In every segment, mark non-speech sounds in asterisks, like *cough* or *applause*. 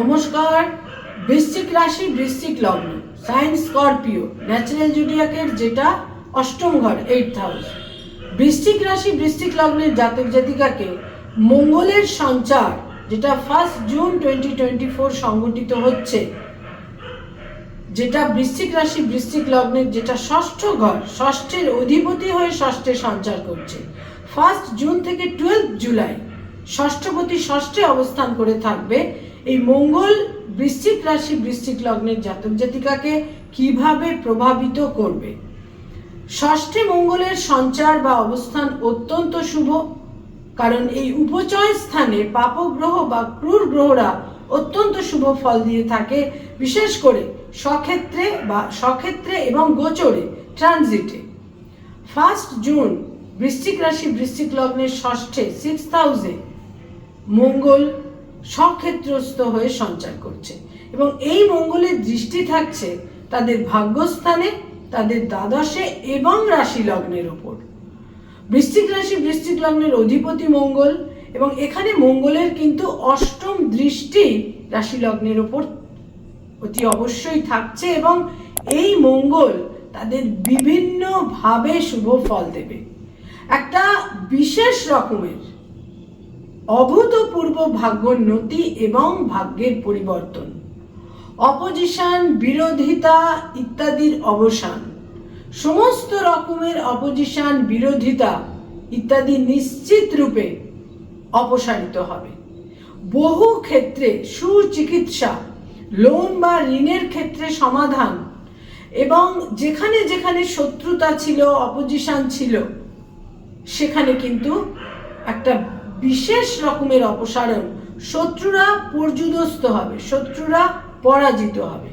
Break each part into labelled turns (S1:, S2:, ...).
S1: নমস্কার, বৃশ্চিক রাশি, বৃশ্চিক লগ্ন। সায়েন্স স্করপিও ন্যাচারাল জুডিয়াকের যেটা অষ্টম ঘর এইট হাউস বৃশ্চিক রাশি, বৃশ্চিক লগ্নের জাতক জাতিকাকে মঙ্গলের সঞ্চার, যেটা first June twenty twenty four সংগঠিত হচ্ছে, যেটা বৃশ্চিক রাশি, বৃশ্চিক লগ্নের যেটা ষষ্ঠ ঘর, ষষ্ঠের অধিপতি হয়ে ষষ্ঠে সঞ্চার করছে। ফার্স্ট জুন থেকে টুয়েলভ জুলাই ষষ্ঠপতি ষষ্ঠে অবস্থান করে থাকবে এই মঙ্গল বৃশ্চিক রাশি, বৃশ্চিক লগ্নের জাতক জাতিকাকে কীভাবে প্রভাবিত করবে? ষষ্ঠে মঙ্গলের সঞ্চার বা অবস্থান অত্যন্ত শুভ, কারণ এই উপচয় স্থানে পাপগ্রহ বা ক্রূর গ্রহরা অত্যন্ত শুভ ফল দিয়ে থাকে, বিশেষ করে স্বক্ষেত্রে বা স্বক্ষেত্রে এবং গোচরে, ট্রানজিটে। ফার্স্ট জুন, বৃশ্চিক রাশি, বৃশ্চিক লগ্নের ষষ্ঠে সিক্স হাউসে মঙ্গল স্বক্ষেত্রস্থ হয়ে সঞ্চার করছে। এবং এই মঙ্গলের দৃষ্টি থাকছে তাদের ভাগ্যস্থানে, তাদের দ্বাদশে এবং রাশি লগ্নের ওপর। বৃশ্চিক রাশি বৃশ্চিক লগ্নের অধিপতি মঙ্গল এবং এখানে মঙ্গলের কিন্তু অষ্টম দৃষ্টি রাশি লগ্নের ওপর অতি অবশ্যই থাকছে এবং এই মঙ্গল তাদের বিভিন্নভাবে শুভ ফল দেবে। একটা বিশেষ রকমের অভূতপূর্ব ভাগ্যোন্নতি এবং ভাগ্যের পরিবর্তন। অপোজিশন, বিরোধিতা ইত্যাদির অবসান। সমস্ত রকমের অপোজিশন, বিরোধিতা ইত্যাদি নিশ্চিত রূপে অপসারিত হবে। বহু ক্ষেত্রে সুচিকিৎসা, লোন বা ঋণের ক্ষেত্রে সমাধান এবং যেখানে যেখানে শত্রুতা ছিল, অপোজিশন ছিল, সেখানে কিন্তু একটা বিশেষ রকমের অপসারণ। শত্রুরা পর্যুদস্ত হবে, শত্রুরা পরাজিত হবে।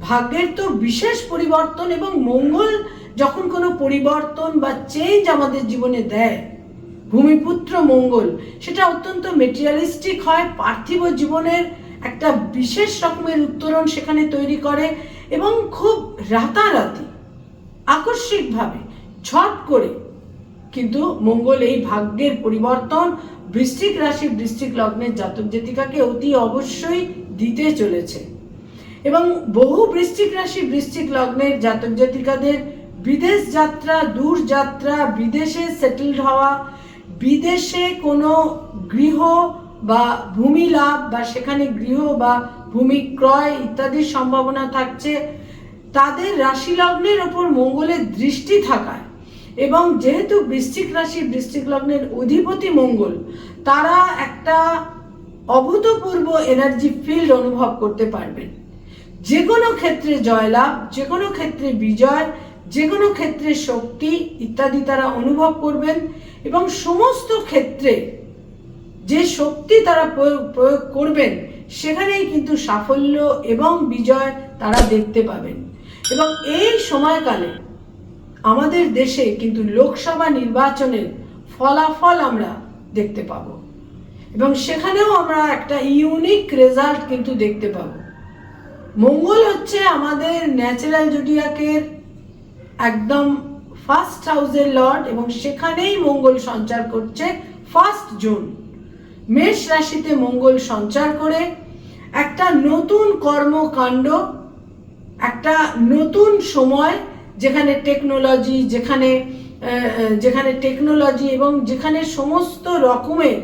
S1: ভাগ্যের তো বিশেষ পরিবর্তন এবং মঙ্গল যখন কোনো পরিবর্তন বা চেঞ্জ আমাদের জীবনে দেয়, ভূমিপুত্র মঙ্গল, সেটা অত্যন্ত মেটেরিয়ালিস্টিক হয়, পার্থিব জীবনের একটা বিশেষ রকমের উত্তরণ সেখানে তৈরি করে এবং খুব রাতারাতি, আকস্মিকভাবে ঝট করে কিন্তু মঙ্গল এই ভাগ্যের পরিবর্তন বৃষ্টিক রাশি বৃশ্চিক লগ্নের জাতক জাতিকাকে অতি অবশ্যই দিতে চলেছে। এবং বহু বৃশ্চিক রাশি বৃষ্টিক লগ্নের জাতক জাতিকাদের বিদেশ যাত্রা, দূর যাত্রা, বিদেশে সেটেলড হওয়া, বিদেশে কোনো গৃহ বা ভূমি লাভ বা সেখানে গৃহ বা ভূমি ক্রয় ইত্যাদির সম্ভাবনা থাকছে, তাদের রাশি লগ্নের ওপর মঙ্গলের দৃষ্টি থাকায়। এবং যেহেতু বৃশ্চিক রাশি বৃশ্চিক লগ্নের অধিপতি মঙ্গল, তারা একটা অভূতপূর্ব এনার্জি ফিল্ড অনুভব করতে পারবেন যে কোনো ক্ষেত্রে জয়লাভ যে কোনো ক্ষেত্রে বিজয় যে কোনো ক্ষেত্রে শক্তি ইত্যাদি তারা অনুভব করবেন এবং সমস্ত ক্ষেত্রে যে শক্তি তারা প্রয়োগ প্রয়োগ করবেন, সেখানেই কিন্তু সাফল্য এবং বিজয় তারা দেখতে পাবেন। এবং এই সময়কালে আমাদের দেশে কিন্তু লোকসভা নির্বাচনের ফলাফল আমরা দেখতে পাব। এবং সেখানেও আমরা একটা ইউনিক রেজাল্ট কিন্তু দেখতে পাব। মঙ্গল হচ্ছে আমাদের ন্যাচারাল জুডিয়াকের একদম ফার্স্ট হাউসের লর্ড এবং সেখানেই মঙ্গল সঞ্চার করছে ফার্স্ট জুন মেষ রাশিতে মঙ্গল সঞ্চার করে একটা নতুন কর্মকাণ্ড, একটা নতুন সময় যেখানে টেকনোলজি যেখানে যেখানে টেকনোলজি এবং যেখানে সমস্ত রকমের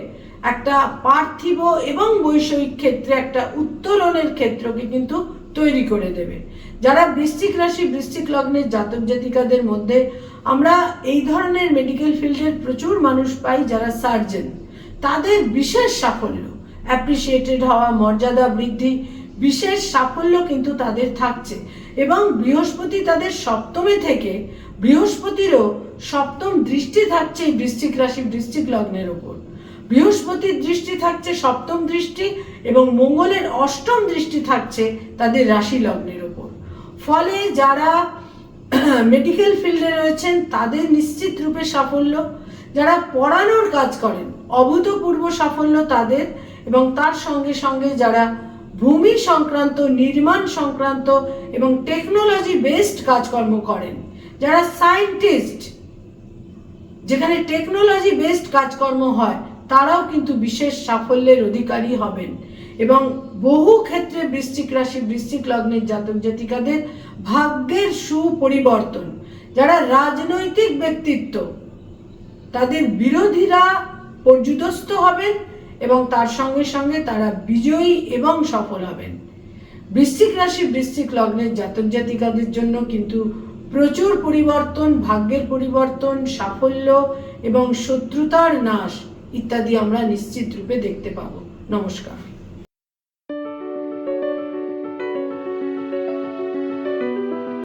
S1: একটা পার্থিব এবং বৈষয়িক ক্ষেত্রে একটা উত্তরণের ক্ষেত্রকে কিন্তু তৈরি করে দেবে। যারা বৃশ্চিক রাশি, বৃশ্চিক লগ্নের জাতক জাতিকাদের মধ্যে, আমরা এই ধরনের মেডিকেল ফিল্ডের প্রচুর মানুষ পাই যারা সার্জেন তাদের বিশেষ সাফল্য অ্যাপ্রিসিয়েটেড হওয়া, মর্যাদা বৃদ্ধি বিশেষ সাফল্য কিন্তু তাদের থাকছে। এবং বৃহস্পতি তাদের সপ্তমে থেকে বৃহস্পতিরও সপ্তম দৃষ্টি থাকছে এই বৃশ্চিক রাশি, বৃশ্চিক লগ্নের ওপর। বৃহস্পতির দৃষ্টি থাকছে সপ্তম দৃষ্টি এবং মঙ্গলের অষ্টম দৃষ্টি থাকছে তাদের রাশি লগ্নের ওপর। ফলে যারা *clears throat* মেডিকেল ফিল্ডে রয়েছেন, তাদের নিশ্চিত রূপে সাফল্য। যারা পড়ানোর কাজ করেন, অভূতপূর্ব সাফল্য তাদের এবং তার সঙ্গে সঙ্গে যারা ভূমি সংক্রান্ত, নির্মাণ সংক্রান্ত এবং টেকনোলজি বেসড কাজকর্ম করেন। যারা সায়েন্টিস্ট যেখানে টেকনোলজি বেসড কাজকর্ম হয়, তারাও কিন্তু বিশেষ সাফল্যের অধিকারী হবেন। এবং বহু ক্ষেত্রে বৃশ্চিক রাশি, বৃশ্চিক লগ্নের জাতক জাতিকাদের ভাগ্যের সুপরিবর্তন। যারা রাজনৈতিক ব্যক্তিত্ব, তাদের বিরোধীরা পর্যুদস্ত হবেন এবং তার সঙ্গে সঙ্গে তারা বিজয়ী এবং সফল হবেন। বৃশ্চিক রাশি বৃশ্চিক লগ্নের জাতক জাতিকাদের জন্য কিন্তু প্রচুর পরিবর্তন, ভাগ্যের পরিবর্তন, সাফল্য এবং শত্রুতার নাশ ইত্যাদি আমরা নিশ্চিত রূপে দেখতে পাব। নমস্কার।